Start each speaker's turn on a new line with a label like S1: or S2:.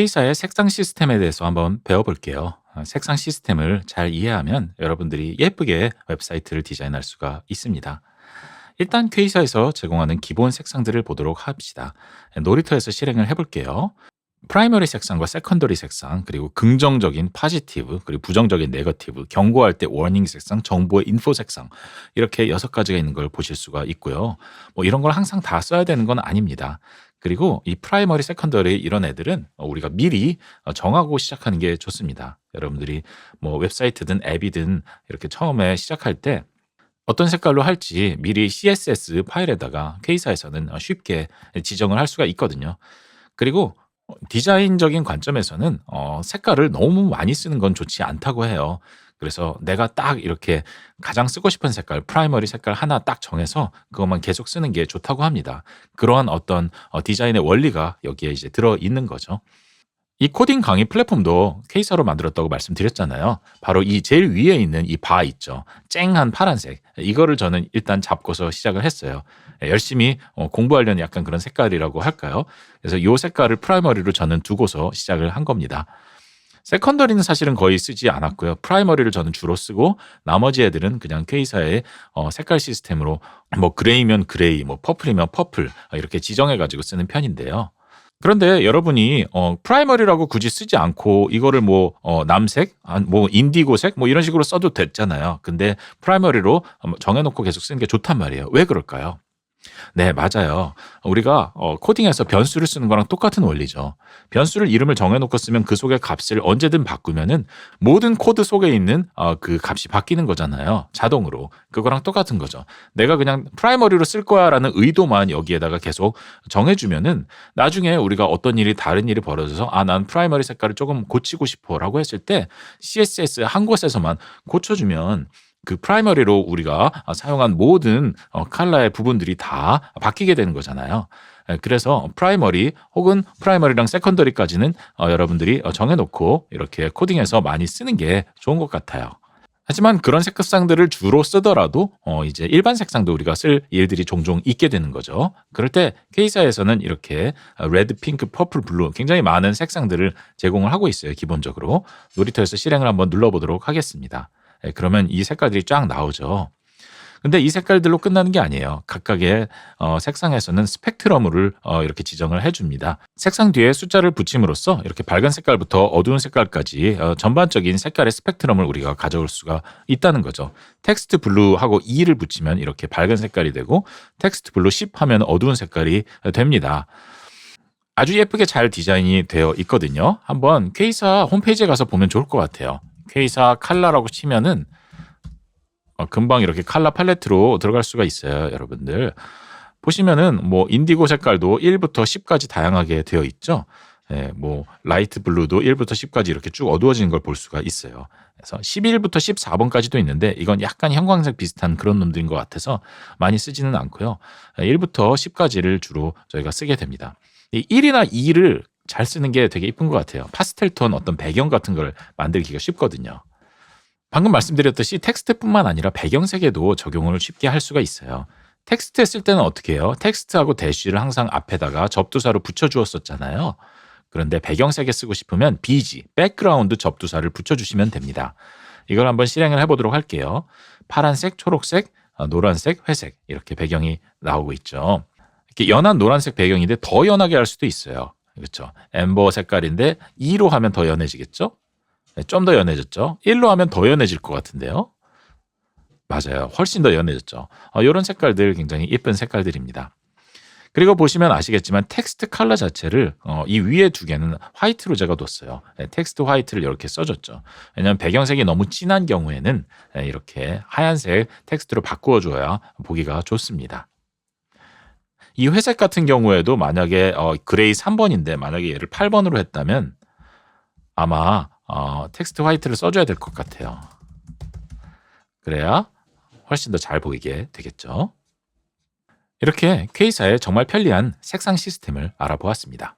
S1: K사의 색상 시스템에 대해서 한번 배워볼게요. 아, 색상 시스템을 잘 이해하면 여러분들이 예쁘게 웹사이트를 디자인할 수가 있습니다. 일단 K사에서 제공하는 기본 색상들을 보도록 합시다. 놀이터에서 실행을 해볼게요. 프라이머리 색상과 세컨더리 색상, 그리고 긍정적인 파지티브, 그리고 부정적인 네거티브, 경고할 때 워닝 색상, 정보의 인포 색상 이렇게 여섯 가지가 있는 걸 보실 수가 있고요. 뭐 이런 걸 항상 다 써야 되는 건 아닙니다. 그리고 이 프라이머리, 세컨더리 이런 애들은 우리가 미리 정하고 시작하는 게 좋습니다. 여러분들이 뭐 웹사이트든 앱이든 이렇게 처음에 시작할 때 어떤 색깔로 할지 미리 CSS 파일에다가 K사에서는 쉽게 지정을 할 수가 있거든요. 그리고 디자인적인 관점에서는 어, 색깔을 너무 많이 쓰는 건 좋지 않다고 해요. 그래서 내가 딱 이렇게 가장 쓰고 싶은 색깔, 프라이머리 색깔 하나 딱 정해서 그것만 계속 쓰는 게 좋다고 합니다. 그러한 어떤 어, 디자인의 원리가 여기에 이제 들어 있는 거죠. 이 코딩 강의 플랫폼도 케이사로 만들었다고 말씀드렸잖아요. 바로 이 제일 위에 있는 이 바 있죠. 쨍한 파란색. 이거를 저는 일단 잡고서 시작을 했어요. 열심히 어, 공부하려는 약간 그런 색깔이라고 할까요? 그래서 이 색깔을 프라이머리로 저는 두고서 시작을 한 겁니다. 세컨더리는 사실은 거의 쓰지 않았고요. 프라이머리를 저는 주로 쓰고 나머지 애들은 그냥 K사의 어, 색깔 시스템으로 뭐 그레이면 그레이, 뭐 퍼플이면 퍼플 이렇게 지정해 가지고 쓰는 편인데요. 그런데 여러분이 어 프라이머리라고 굳이 쓰지 않고 이거를 뭐 어, 남색, 뭐 인디고색 뭐 이런 식으로 써도 됐잖아요. 근데 프라이머리로 정해놓고 계속 쓰는 게 좋단 말이에요. 왜 그럴까요? 네, 맞아요. 우리가 어, 코딩에서 변수를 쓰는 거랑 똑같은 원리죠. 변수를 이름을 정해놓고 쓰면 그 속의 값을 언제든 바꾸면은 모든 코드 속에 있는 어, 그 값이 바뀌는 거잖아요. 자동으로. 그거랑 똑같은 거죠. 내가 그냥 프라이머리로 쓸 거야라는 의도만 여기에다가 계속 정해주면은 나중에 우리가 어떤 일이 다른 일이 벌어져서 아, 난 프라이머리 색깔을 조금 고치고 싶어라고 했을 때 CSS 한 곳에서만 고쳐주면 그 프라이머리로 우리가 사용한 모든 어, 칼라의 부분들이 다 바뀌게 되는 거잖아요. 예, 그래서 프라이머리 혹은 프라이머리랑 세컨더리까지는 어, 여러분들이 어, 정해놓고 이렇게 코딩해서 많이 쓰는 게 좋은 것 같아요. 하지만 그런 색상들을 주로 쓰더라도 어 이제 일반 색상도 우리가 쓸 일들이 종종 있게 되는 거죠. 그럴 때 K사에서는 이렇게 레드, 핑크, 퍼플, 블루 굉장히 많은 색상들을 제공을 하고 있어요. 기본적으로 놀이터에서 실행을 한번 눌러보도록 하겠습니다. 예, 그러면 이 색깔들이 쫙 나오죠. 근데 이 색깔들로 끝나는 게 아니에요. 각각의 어, 색상에서는 스펙트럼을 어, 이렇게 지정을 해줍니다. 색상 뒤에 숫자를 붙임으로써 이렇게 밝은 색깔부터 어두운 색깔까지 어, 전반적인 색깔의 스펙트럼을 우리가 가져올 수가 있다는 거죠. 텍스트 블루하고 2를 붙이면 이렇게 밝은 색깔이 되고 텍스트 블루 10 하면 어두운 색깔이 됩니다. 아주 예쁘게 잘 디자인이 되어 있거든요. 한번 K사 홈페이지에 가서 보면 좋을 것 같아요. K사 칼라라고 치면은 어, 금방 이렇게 칼라 팔레트로 들어갈 수가 있어요, 여러분들. 보시면은 뭐 인디고 색깔도 1부터 10까지 다양하게 되어 있죠. 예, 뭐 라이트 블루도 1부터 10까지 이렇게 쭉 어두워지는 걸 볼 수가 있어요. 그래서 11부터 14번까지도 있는데 이건 약간 형광색 비슷한 그런 놈들인 것 같아서 많이 쓰지는 않고요. 1부터 10까지를 주로 저희가 쓰게 됩니다. 이 1이나 2를 잘 쓰는 게 되게 이쁜 것 같아요. 파스텔 톤 어떤 배경 같은 걸 만들기가 쉽거든요. 방금 말씀드렸듯이 텍스트뿐만 아니라 배경 색에도 적용을 쉽게 할 수가 있어요. 텍스트 했을 때는 어떻게 해요? 텍스트하고 대쉬를 항상 앞에다가 접두사로 붙여주었었잖아요. 그런데 배경색에 쓰고 싶으면 BG, 백그라운드 접두사를 붙여주시면 됩니다. 이걸 한번 실행을 해보도록 할게요. 파란색, 초록색, 어, 노란색, 회색 이렇게 배경이 나오고 있죠. 이렇게 연한 노란색 배경인데 더 연하게 할 수도 있어요. 그렇죠. 엠버 색깔인데 2로 하면 더 연해지겠죠? 네, 좀더 연해졌죠? 1로 하면 더 연해질 것 같은데요. 맞아요. 훨씬 더 연해졌죠. 어, 이런 색깔들 굉장히 예쁜 색깔들입니다. 그리고 보시면 아시겠지만 텍스트 컬러 자체를 어, 이 위에 두 개는 화이트로 제가 뒀어요. 네, 텍스트 화이트를 이렇게 써줬죠. 왜냐하면 배경색이 너무 진한 경우에는 네, 이렇게 하얀색 텍스트로 바꾸어줘야 보기가 좋습니다. 이 회색 같은 경우에도 만약에 어, 그레이 3번인데 만약에 얘를 8번으로 했다면 아마 어, 텍스트 화이트를 써줘야 될 것 같아요. 그래야 훨씬 더 잘 보이게 되겠죠. 이렇게 K사의 정말 편리한 색상 시스템을 알아보았습니다.